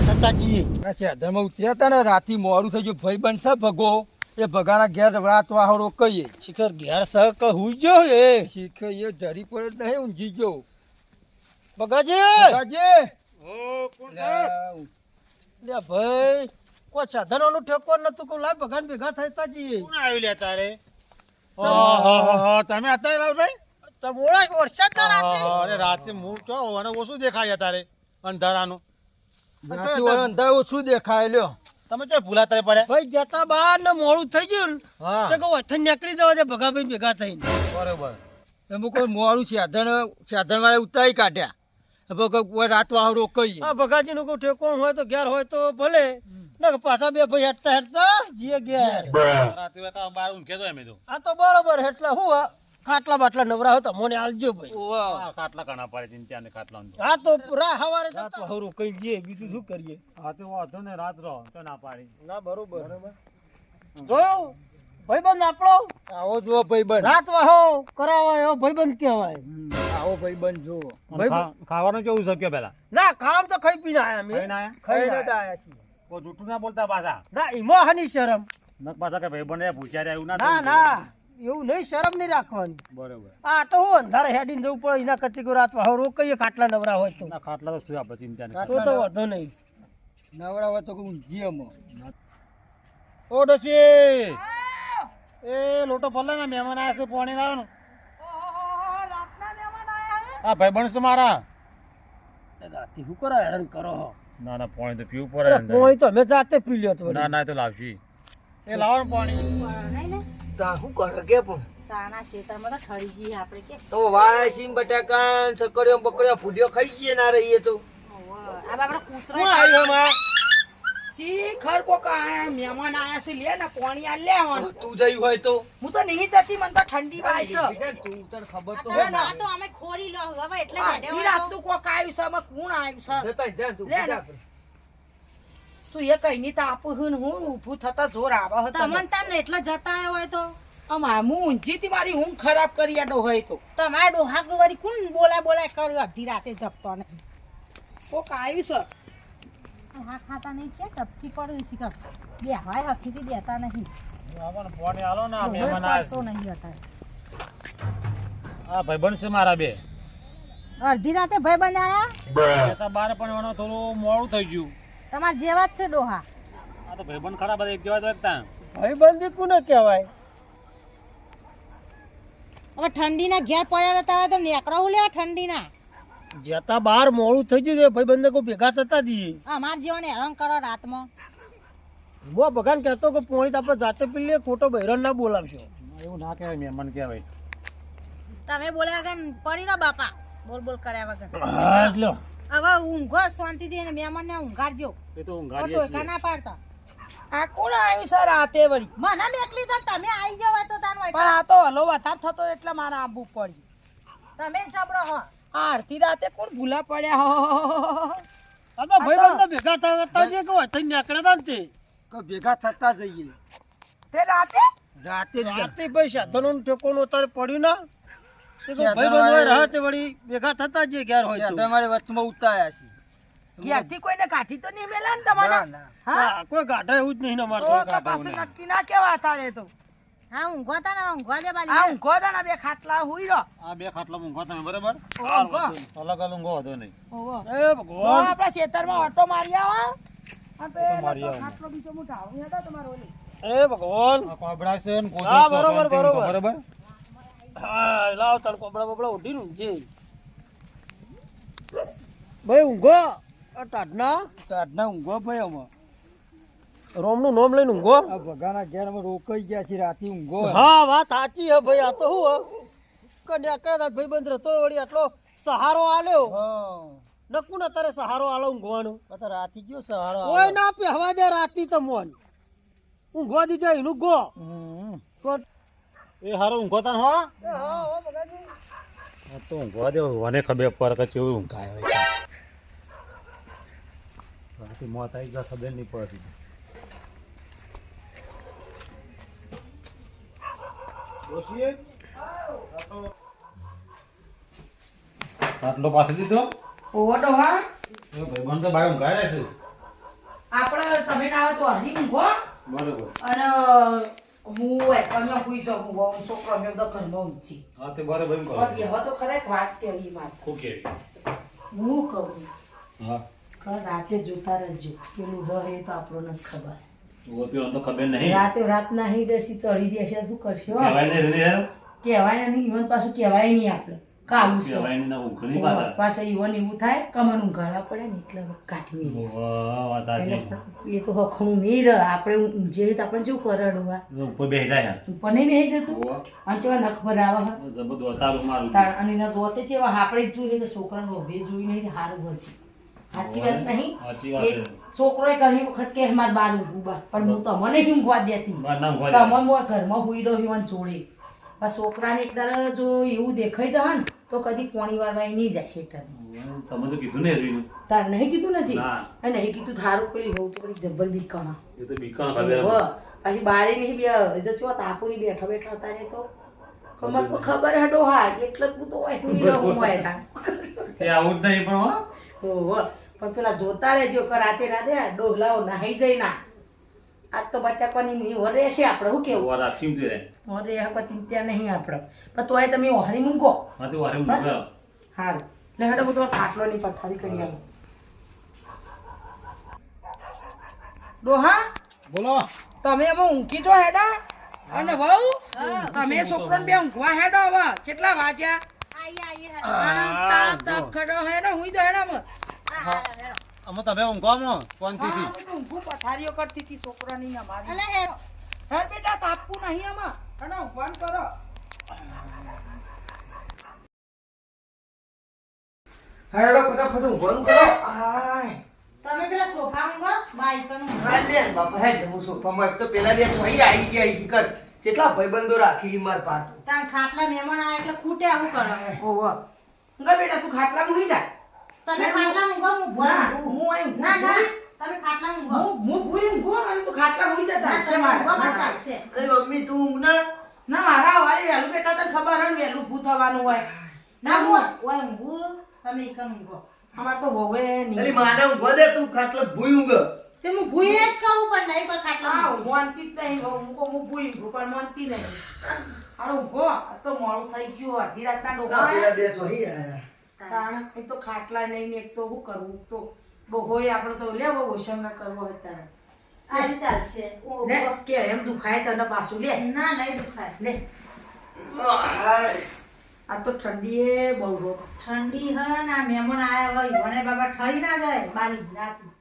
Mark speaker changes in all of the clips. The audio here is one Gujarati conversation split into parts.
Speaker 1: ભેગા થતા
Speaker 2: ઉતર્યા હતા ને રાતી મોડું થઈ ગયું. ભાઈ બનશે ભગો. એ ભગાના ઘેર રાત વાહો રોકઈએ.
Speaker 1: શિખર ઘેર સહ કે હુઈ જો એ
Speaker 2: શિખર એ ધરી પડે જ નહીં ઊંઘી ગયો.
Speaker 1: ભગાજી!
Speaker 2: ભગાજી! લે,
Speaker 1: લે ભાઈ કોઈ સાધનોનું ઠેકો નતું કો લાય ભગાન ભેગા થતા જઈએ
Speaker 3: કોણ આવી લે તારે? તમે હતા લાલભાઈ
Speaker 1: તમોળા વરસાદ ના રાતે.
Speaker 3: અરે રાતે મૂળ તો અને ઓછું દેખાય તારે અંધારાનું.
Speaker 2: વાળો ઓછું દેખાય લ્યો.
Speaker 3: તમે તો ભૂલા પડે?
Speaker 1: ભાઈ જતા બહાર ને મોડું થઈ ગયું તો કહું અથન નીકળી જવા દે ભગાભાઈ ભેગા થઈને.
Speaker 3: બરોબર.
Speaker 2: એમાં કોઈ મોડું સાધન સાધન વાળા ઉતારી કાઢ્યા. હવે કોઈ રાત વાહ રોકાઈએ.
Speaker 1: આ ભગાજી નું કોઈ ઠેકો હોય તો ઘેર હોય તો ભલે. ના પાછા બે ભાઈ હેઠતા હેઠતા જીએ ઘેર.
Speaker 3: રાતે બાર ઊંઘે તો અમે તો
Speaker 1: આ તો બરોબર એટલે હું ખાટલા બાટલા નવરા હતા મને આલજો ભાઈ.
Speaker 3: હા, ખાટલા ઘણા પડે ચિંતા ને ખાટલા
Speaker 1: હા તો રા હવારે જતા હવરો કઈ જઈએ બીજું શું કરીએ?
Speaker 3: હા તો વાંધો ને રાત રહો તો ના પાડી.
Speaker 1: ના બરોબર. જોયું ભાઈબંધ આપણો?
Speaker 2: આવો જો ભાઈ બન
Speaker 1: રાત વાહો કરાવો એવો ભાઈબંધ કહેવાય.
Speaker 2: આવો ભાઈ જો
Speaker 3: ખાવાનું કેવું કે પેલા?
Speaker 1: ના ખામ તો ખાઈ પીને આયા અમે.
Speaker 3: ખાઈને આયા?
Speaker 1: ખાઈને
Speaker 2: ખાઈને
Speaker 1: આયા.
Speaker 2: છીએ.
Speaker 3: કો જૂઠું ના બોલતા પાછા?
Speaker 1: ના ઈમો હની શરમ.
Speaker 3: નક પાછા કે ભાઈ બને પૂછ્યા રે એવું ના
Speaker 1: ના ના. એવું નહીં શરમ નહીં રાખવાની.
Speaker 3: બરોબર.
Speaker 1: આ તો હું અંધારે હેડીને જવું પડે એના કરતી કોઈ રાત હવે કહીએ ખાટલા નવરા હોય તો.
Speaker 3: ખાટલા તો શું આપણે ચિંતા નહીં.
Speaker 1: તો તો વાંધો નહીં.
Speaker 2: નવરા હોય તો ઊંઘીએ
Speaker 3: ઓ ડોશી! એ લોટો ભલે ને મહેમાન આવ્યા છે પાણી લાવવાનું. હા ભાઈ બનશે મારા.
Speaker 1: રાતે શું કરો હેરાન કરો
Speaker 3: ના ના પાણી તો પીવું પડે
Speaker 1: પાણી તો અમે જાતે પી લ્યો તો
Speaker 3: ના ના તો લાવશી. એ લાવો ને પાણી.
Speaker 2: તા શું કરે કે પણ?
Speaker 4: તાના ખેતરમાં તો ઠરી જઈએ આપણે કે.
Speaker 2: તો વાય બટાકા સકડીઓ બકડીઓ ફૂડિયો ખાઈ જઈએ ના રહીએ તો.
Speaker 4: આ બાપડા કૂતરો
Speaker 2: કોણ આવ્યો માં
Speaker 4: શીખર કોક આયા મહેમાન આયા છે લે ને કોણી આ લે.
Speaker 2: તું જઈ હોય તો.
Speaker 4: હું તો નહીં જતી મને તો ઠંડી વાય છે.
Speaker 2: તું તને ખબર તો હોય
Speaker 4: ના, તો અમે ખોરી લો હવે એટલે
Speaker 2: હા,
Speaker 4: બેઠા ઈ હોય તો. રાતનું કોક આવ્યું છે અમે કોણ આવ્યું છે?
Speaker 2: જતા જા તું
Speaker 4: લે તું એ કઈ ની તાપું હું હું ઊભું થતા જોર આવે હતો
Speaker 5: તમને તાર એટલે જતા આવ્યો હોય તો?
Speaker 4: હું હતી મારી હું ખરાબ કરી આડો હોય તો.
Speaker 5: તમારે ડોહા વળી કોણ બોલા બોલા કર્યો અડધી રાતે જપતો ને
Speaker 4: કોક આવ્યું છે.
Speaker 5: હા ખાતા નહીં કે ટપકી પડ્યું શીખર બે હવાય હકીથી દેતા નહીં.
Speaker 3: લાવો આલો ને મહેમાન
Speaker 5: પડતો નહીં હતા
Speaker 3: છે હા ભાઈ બનશે મારા બે.
Speaker 5: અડધી રાતે ભાઈ બનાયા
Speaker 3: જતા બાર પણ થોડું મોડું થઈ ગયું.
Speaker 5: તમારા જેવા જ છે ડોહા.
Speaker 3: આ તો ભાઈબંધ ખરા બધા એક જેવા જ એકતા
Speaker 1: ભાઈબંધી કોને કહેવાય?
Speaker 5: હવે ઠંડીના ઘેર પડ્યા રહેતા હોય તો નેકડો હું લેવા ઠંડીના?
Speaker 1: જતા બહાર મોડું થઈ ગયું છે ભાઈબંધને કોઈ ભેગા થતા જઈએ
Speaker 5: અમાર જેવાને હેરાન કરો રાતમાં.
Speaker 1: બો ભગવાન કહેતો કે પોણી તો આપણે જાતે પી લઈએ ખોટો બહેરણ ના બોલાવશો.
Speaker 3: એવું ના કહેવાય મહેમાન કહેવાય.
Speaker 5: તમે બોલ્યા વગર પડી ના બાપા. બોલ બોલ કર્યા વગર.
Speaker 1: હા
Speaker 5: હવે ઊંઘો શાંતિથી અને મહેમાનને ઊંઘાડજો.
Speaker 3: એ તો ઊંઘાડીએ
Speaker 5: ટોયકા ના પાડતા.
Speaker 4: આ કોણ આવ્યું સર રાતે વળી?
Speaker 5: મને મેકલી તો તમે આવી જાવ હોય તો તાનું
Speaker 4: પણ આ તો હલો વધાર થતો એટલે મારે આંબુ પડ્યું.
Speaker 5: તમે જબરો હો.
Speaker 4: આ અડધી રાતે કોણ ભૂલા પડ્યા? હો
Speaker 1: આ તો ભાઈબંધો ભેગા થતા જઈએ કે વચ્ચે નીકળ્યા હતા ને તે.
Speaker 2: કે ભેગા થતા જઈએ.
Speaker 4: તે રાતે?
Speaker 2: રાતે જ
Speaker 1: રાતે ભાઈ સાધનોનું ઠેકોનું અત્યારે પડ્યું ના.
Speaker 2: સાધનો
Speaker 1: ભાઈબંધ
Speaker 2: વાળા-
Speaker 1: ભેગા થતા જઈએ ઘેર હોય તો.
Speaker 2: તમારે વચમાં ઉતાર્યા છે.
Speaker 4: ઘેરથી કોઈને કાઠી તો નહીં મેલા ને તમારે?
Speaker 2: ના ના.
Speaker 4: હા?
Speaker 1: હા, કોઈ ગાઢા એવું જ નહીં ને અમારે
Speaker 4: તો તો. પાછું નક્કી ના કેવા તારે તો.
Speaker 5: હા ઊંઘો તા ને ઊંઘવા દે બાલી
Speaker 4: ઊંઘો દાના બે ખાટલા હુઈ રો.
Speaker 3: આ બે ખાટલા ઊંઘો તમે બરાબર?
Speaker 4: ઊંઘો.
Speaker 3: અલગ અલગ ઊંઘો હતો નહીં.
Speaker 4: ઓહો.
Speaker 1: એ
Speaker 4: તો
Speaker 1: ભગવાન
Speaker 4: આપણા ખેતરમાં ઓટો મારી આવો આ તો
Speaker 3: મારી આવો.
Speaker 4: ખાટલો બીજો મોટા આવ્યો હતા તમારો ઓલી.
Speaker 1: એ ભગવાન.
Speaker 3: આ કોબરા છે ને કોદો
Speaker 1: બરાબર
Speaker 3: તો
Speaker 1: બરોબર.
Speaker 3: બરોબર?
Speaker 1: હા લાવ તાર કોપડા બપડા ઉઠી નું જે ભાઈ ઊંઘો. ટાઢના.
Speaker 2: ટાઢના ઊંઘો ભાઈ અમે
Speaker 1: રોમનું નોમ લઈને ઊંઘો.
Speaker 2: આ ભગાના ઘેર અમે રોકાઈ ગયા છીએ રાતે ઊંઘો
Speaker 1: હા વાત સાચી હે ભાઈ આ તો હું કન્યા ભાઈ બંધ રહેતો વળી આટલો સહારો આલ્યો.
Speaker 2: હા.
Speaker 1: નકું ને તારે સહારો આલો ઊંઘવાનો.
Speaker 2: અત્યારે રાતે ગયો સહારો
Speaker 1: કોઈ ના પહેવા દે રાતી તમોન. ઊંઘવા દીધા એનું ગો.
Speaker 2: હમ.
Speaker 1: તો-
Speaker 3: એ હારો ઊંઘો તા હો. હા તો ઊંઘવા દે મને ખબર પર કે ચેવું ઊંઘાય હોય. બાકી મોત આવી જાય ખબર નહીં પડતી. આટલો પાસે દીધો?
Speaker 4: ઓડો હા.
Speaker 3: એ ભાઈબંધ તો બાય ઊંઘાડે છે.
Speaker 4: આપણે તમે ના આવે તો હરી ઊંઘો.
Speaker 3: બરોબર.
Speaker 4: અને હું હુઈ હું વહુ છોકરો અમે બધા ઘરમાં ઊંચી
Speaker 3: હા તે બરોબર એમ કરો
Speaker 4: પણ એવા તો ખરા વાત કેવી મારે.
Speaker 3: શું
Speaker 4: હું કહું
Speaker 3: હા.
Speaker 4: કે રાતે જોતા રહેજો. પેલું રહે તો આપણો જ ખબર.
Speaker 3: તો ખબર નહીં.
Speaker 4: રાતે રાત નહીં જશે ચડી દેશે શું કરશે કેવાય
Speaker 3: કહેવાય નહીં
Speaker 4: કહેવાય નહીં ઈવન પાછું કહેવાય નહીં આપણે. કાવું છે.
Speaker 3: પાસે ઊંઘ
Speaker 4: ઈવન એવું થાય કમર ઊંઘાડવા પડે ને એટલે કાઢી એ તો હખણું નહીં રહે આપણે ઊંઘીએ તો આપણે જેવું કરડવા
Speaker 3: ઉપર બે જાય
Speaker 4: ઉપર નહીં બેસી જતું? અને ચેવા નખ ભરાવા હોય. અને એના દોતે ચેવા આપણે જોઈએ તો છોકરાને ઉભે જોઈ નહીં સારું હારું હજી સાચી વાત નહીં?
Speaker 3: છોકરો
Speaker 4: એ. ઘણી વખત કે મારે બાર ઊંઘું બા પણ હું તમને ઊંઘવા દેતી. આ ઘરમાં હોઈ રહ્યો જોડે. પણ છોકરાને એક દાડો જો એવું દેખાઈ જશે ને તો કદી કોણી વાળવાય નહીં જાય ખેતરમાં.
Speaker 3: તમે તો કીધું ને એરવીનું.
Speaker 4: તાર નહીં કીધું નથી અને નહીં કીધું થારું પેલી હોવું તો પેલી જબ્બર બીકણા.
Speaker 3: એ તો બીકાણ ખબર
Speaker 4: પછી બારે નહીં બે એ તો ચો તાપુ ય બેઠો બેઠો ને તો. કમર તો ખબર હડો હા એટલે જ તો હોય નહીં રહું હોય તા
Speaker 3: એ આવું જ નહીં પણ હો.
Speaker 4: પણ પેલા જોતા રહેજો કે રાતે રાતે ડોહલાઓ નાહી જઈ ના. આજ તો બટાકાની ની છે આપણે શું કેવું?
Speaker 3: વાર સિમતી રે.
Speaker 4: ઓરે આ કોઈ ચિંતા નહીં આપણે. પણ તોય તમે ઓહરી મૂકો.
Speaker 3: હા તો ઓહરી મૂકો ગયો.
Speaker 4: લે હેડો હું ખાટલો ની પથારી કરી આવું. ડોહા
Speaker 2: બોલો.
Speaker 4: તમે એમાં ઊંઘી જો હેડા. અને વહુ તમે છોકરોને બે ઊંઘવા હેડો હવે. કેટલા વાજ્યા
Speaker 5: આઈ આઈ
Speaker 4: તાપ તાપ ખડો હેડો હુઈ જો હેડો અમે.
Speaker 3: અમે તમે ઊંઘો
Speaker 4: મો
Speaker 3: શાંતિથી.
Speaker 4: થી ઊંઘું પથારીઓ કરતી હતી છોકરાની ને મારી
Speaker 5: અલે હે
Speaker 4: હેડ બેટા તાપવું નહીં આમાં. હેડો ઊંઘવાનું કરો.
Speaker 2: હેડો ફટાફટ ઊંઘવાનું કરો. આય.
Speaker 5: તમે પેલા સોફા ઊંઘો બાઈકનું
Speaker 2: હા લે બાપા હેડ હું સોફામાં એક તો પેલા બે ભાઈ આવી ગયા છે કર. કેટલા ભાઈબંધો રાખી માર પાતો
Speaker 5: તાન ખાટલા મહેમાન આયા એટલે ખૂટે આવું કરો?
Speaker 4: ઓહો. ઊંઘા બેટા તું ખાટલા મૂકી જા.
Speaker 5: તમે ખાટલા ઊંઘો હું ઊંઘું.
Speaker 4: હું અહીં ઊંઘું.
Speaker 5: ના ના તમે ખાટલા ઊંઘો
Speaker 4: હું હું ભૂલી ઊંઘું અને તું ખાટલામાં હુઈ જા
Speaker 5: ના
Speaker 4: ચાલશે
Speaker 5: ઊંઘો
Speaker 4: મારે.
Speaker 5: ચાલશે
Speaker 2: અરે મમ્મી તું ઊંઘ ના
Speaker 4: ના મારા વાળી વહેલું બેટા તને ખબર હોય ને વહેલું ભૂ થવાનું હોય
Speaker 5: ના હું ઓય ઊંઘું તમે એક ઊંઘો
Speaker 4: અમાર તો
Speaker 2: અલી
Speaker 4: નહીં
Speaker 2: માને ઊંઘવા દે તું ખાટલો ભૂઈ ઊંઘ
Speaker 5: તે હું ભૂઈ જ કહું પણ નહીં કોઈ ખાટલા
Speaker 4: હા
Speaker 5: ઊંઘું.
Speaker 4: હું માનતી જ નહીં. હું કહું હું ભૂઈ ઊંઘું પણ માનતી નહીં હાલો ઊંઘો તો મોડું થઈ ગયું અડધી રાતના
Speaker 2: પેલા બે આયા.
Speaker 4: તાણ એક તો ખાટલા નહીં એક તો શું કરવું તો ડોહોય આપણે તો લેવો વોશમ ના કરવો હોય તારે
Speaker 5: આયુ ચાલશે.
Speaker 4: લે કે એમ દુખાય તને પાછું લે
Speaker 5: ના નહીં દુખાય
Speaker 4: લે આ તો ઠંડી એ બહુ
Speaker 5: ઠંડી હે ના મહેમાન આયા હોય મને બાબા ઠરી ના જાય બાલી રાતી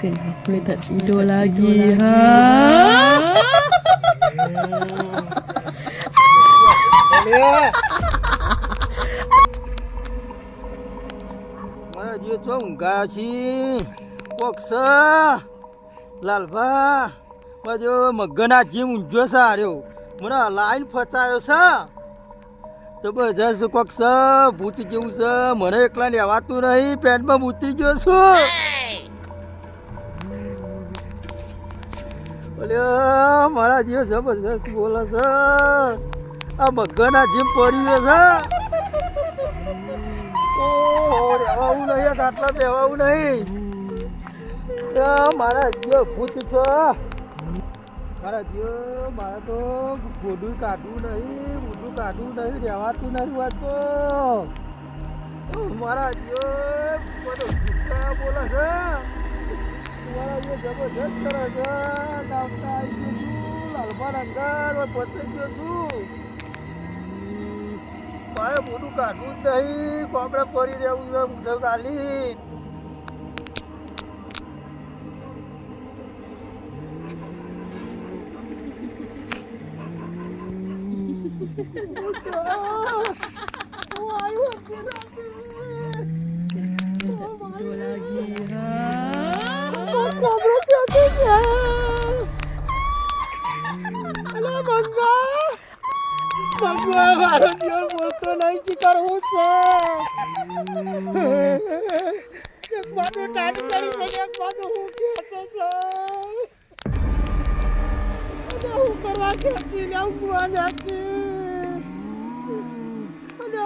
Speaker 6: Kenapa ni tak tidur lagi ha?
Speaker 2: મારા જીવ છો ઊંઘા છી કોક સ લાલભા બાજુ મગના જીવ ઊંઝો છે આર્યો મને લાઈન ફસાયો છે જબરજસ્ત કોક છે ભૂત જેવું છે મને એકલા લેવાતું નહીં પેન્ટમાં ઉતરી ગયો છું. અલ્યા, મારા જીવ જબરજસ્ત બોલે છે. આ મગના જીવ પડ્યો છે. રહેવાવું નહીં, આટલા રહેવાવું નહીં. મારા જીવ ભૂત છે. મારા જીવ મારા તો ગોડું કાઢવું નહીં ઊંડું કાઢવું નહીં, રહેવાતું નહીં વાત તો. મારા જીવ બધો બોલે છે. મારા જે જબરજસ્ત કરે છે. નામતા આવી છું લાલભાર અંદર પતરી ગયો છું. મારે મોટું કાઢવું જ નહીં કોપડે પડી રહેવું છે, મોઢું કાઢી
Speaker 1: ભગવાન મારો જીવન બોલતો નહીં શી કરવું છે એક બાજુ ટાટ કરી છે ને એક બાજુ હું ખેંચે છે અને હું કરવા ખેંચી ને હું કુવા નાખી અને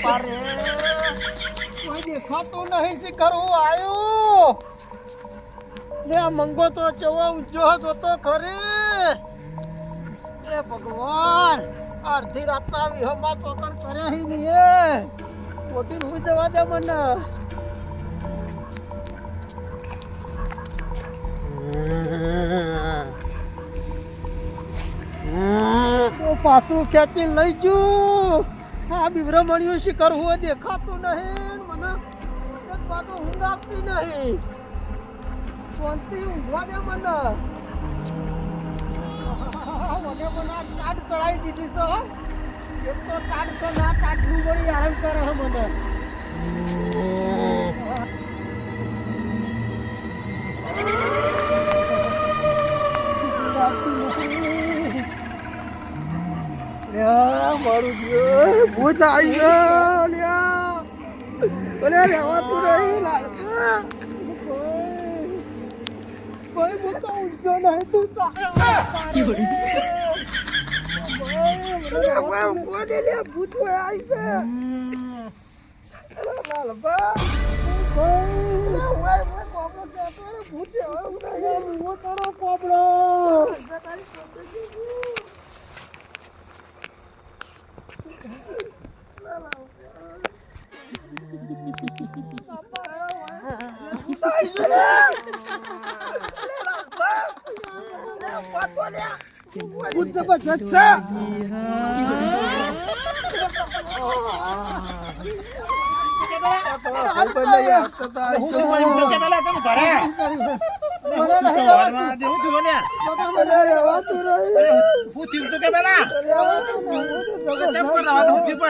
Speaker 1: ઓ બાપા રે કોઈ દેખાતું નહીં છે કરું આયો. લે, આ મંગો તો ચવા ઉજો હતો તો ખરી. એ ભગવાન, અડધી રાતના વિહંગા ચોકન કરે હી નહીં મોટી હું જવા દે મને. પાછું ખેંચી લઈ જુ આ બિબ્રમણ્યું શિકાર હું દેખાતું નહીં. મને એક બાજુ ઊંઘ આપતી નહીં. શાંતિ ઊંઘવા દે મને. મને મને આ ટાટ ચડાવી દીધી છે એક તો ટાટ તો ના ટાટનું વળી આરામ કરે મને. મારું ભૂત આવી ગયો રહેવાતું નહીં, લાડકા. કોઈ ભૂત તો ઊંચો નહીં, તું ચાલે ભૂત આવી છે. ભૂત કરો કોબડો ભૂત જબરજસ્ત છે
Speaker 3: હું તો એમ તો. કે પેલા તમે ઘરે હું તો. સવારમાં દે, હું થયું તો કે પેલા? કેમ પણ. આવા તો હું થયું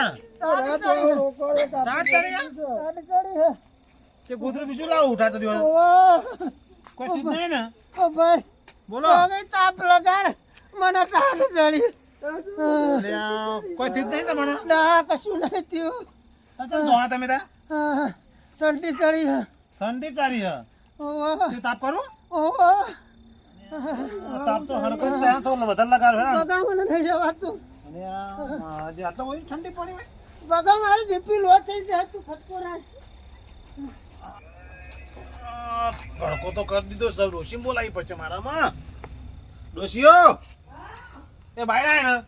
Speaker 3: પણ રાત ચડી યા? તે ગોદરું બીજું લાવો ઉઠાડતો દિવસ કોઈ ચીજ નહીં ને? બોલો.
Speaker 1: તાપ લગાડ. મને ટાઢ ચડી.
Speaker 3: કોઈ ચીજ નહીં તમને
Speaker 1: ના કશું નહીં થયું.
Speaker 3: તો તમે તાર
Speaker 1: હા, ઠંડી ચડી હે.
Speaker 3: ઠંડી ચાલી હે. તાપ કરું? તાપ તો હરકત છે તો વધારે લગાડ હે
Speaker 1: બગા મને નહીં જવાતું
Speaker 3: અને આ આજે આટલો બધી ઠંડી પડી હોય.
Speaker 1: બગા મારી ડીપી લો થઈ જાય તું ખટકો રાખ.
Speaker 3: ભડકો તો કરી દીધો સૌ ડોશી બોલાવી પડશે મારામાં. ડોશીઓ એ બાય ના.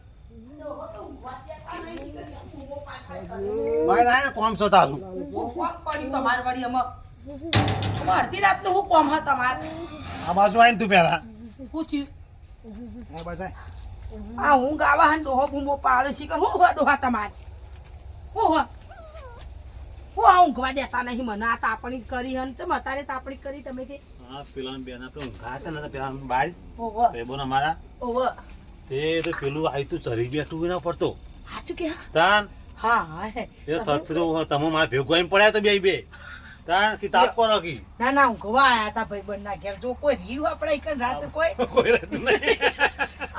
Speaker 3: ને બાય કોમ છો તારું.
Speaker 4: કોમ તમારે અડધી રાત હું કોમ હા તમારે?
Speaker 3: આ બાજુ આવીને તું પેલા
Speaker 4: પૂછ્યું થયું?
Speaker 3: આ
Speaker 4: આ હું ગાવા હન ડોહો ભૂમો પાડે છે કે હું હોય ડોહા તમારે? હું હોય હું આ ઊંઘવા દેતા નહીં મને આ તાપણી કરી હન તમે અત્યારે તાપણી કરી તમે તે.
Speaker 3: હા પેલા બેન આપણે ઊંઘા હતા ને તો પેલા બાર
Speaker 4: ઓવો
Speaker 3: બેબોના મારા.
Speaker 4: ઓવો
Speaker 3: તે તો પેલું આઈ તું ચરી બેઠું ના પડતો
Speaker 4: સાચું કે હા?
Speaker 3: તાન.
Speaker 4: હા હા હે.
Speaker 3: એ થથરું તમે મારા ભેગો એમ પડ્યા તો બે બે. તાન કિતાબ કો રાખી.
Speaker 4: ના ના ઊંઘવા આયા હતા ભાઈ બંધ ઘેર. જો કોઈ રીવ આપણે ઈકન રાત કોઈ
Speaker 3: કોઈ રહેતું નહીં.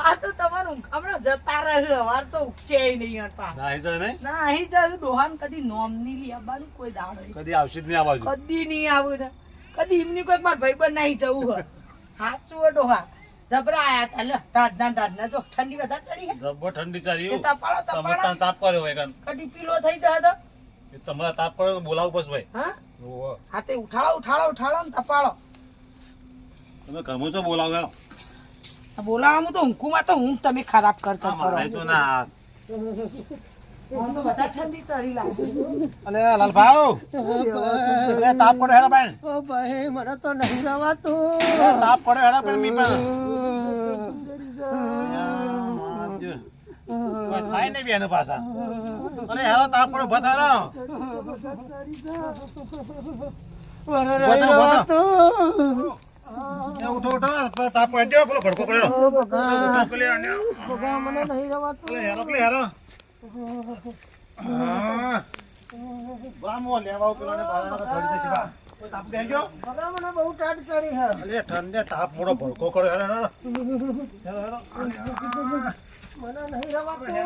Speaker 4: આ તો તમારું હમણાં જતા રહે અમાર તો ઉગશે નહીં યાર પા.
Speaker 3: ના છે ને
Speaker 4: ના અહીં જાય ડોહાન કદી નોમ નહીં લી આવવાનું કોઈ દાડો
Speaker 3: કદી આવશે જ નહીં આ
Speaker 4: કદી નહીં આવું ને. કદી એમની કોઈ માર ભાઈ બંધ નહીં જવું હોય. સાચું હોય ડોહા. જબરા આયા હતા લે ટાઢના ટાઢના જો ઠંડી વધારે ચડી હે.
Speaker 3: જબ્બર ઠંડી તાન તાપ કર્યો હોય
Speaker 4: કદી પીલો થઈ જાય તો?
Speaker 3: એ તમારા તાપ પડે બોલાવો બોલાવું બસ ભાઈ
Speaker 4: હા. તે ઉઠાડો ઉઠાડો ઉઠાડો ને તપાડો
Speaker 3: તમે ગમો છો બોલાવો
Speaker 4: બોલાવામાં તો ઊંઘમાં તો ઊંઘ તમે ખરાબ કર કર
Speaker 3: તો ના લાલભાઉ તાપ પડે હેડા બેન
Speaker 1: ઓ ભાઈ મને તો નહીં રવાતું
Speaker 3: તાપ પડે હેડા બેન મી પણ થાય નહીં બેન પાછા. અને હેલો તાપ
Speaker 1: પણ રવાતું
Speaker 3: એ ઉઠો ઉઠો તાપ પડે પેલો ભડકો પડ્યો હેરો પેલી હેરો. હા. લેવા આવું પેલોને પાછળ તો બા. તાપ બેસજો.
Speaker 1: મને બહુ ટાટ ચડી હે
Speaker 3: અલે ઠંડે તાપ મોડો ભડકો કર્યો હેરો હેરો. હેરો હેરો.
Speaker 1: મને નહીં રવાતું
Speaker 3: જો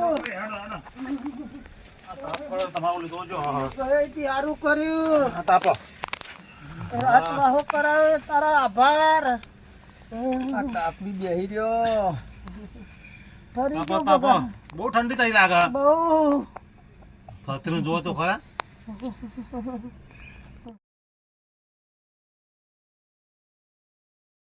Speaker 1: કરાવે તારા આભાર આ કાપડી બેહી રહ્યો.
Speaker 3: બહુ ઠંડી થઈ લાગે.
Speaker 1: બહુ.
Speaker 3: ફતરીનું જુઓ તો ખરા.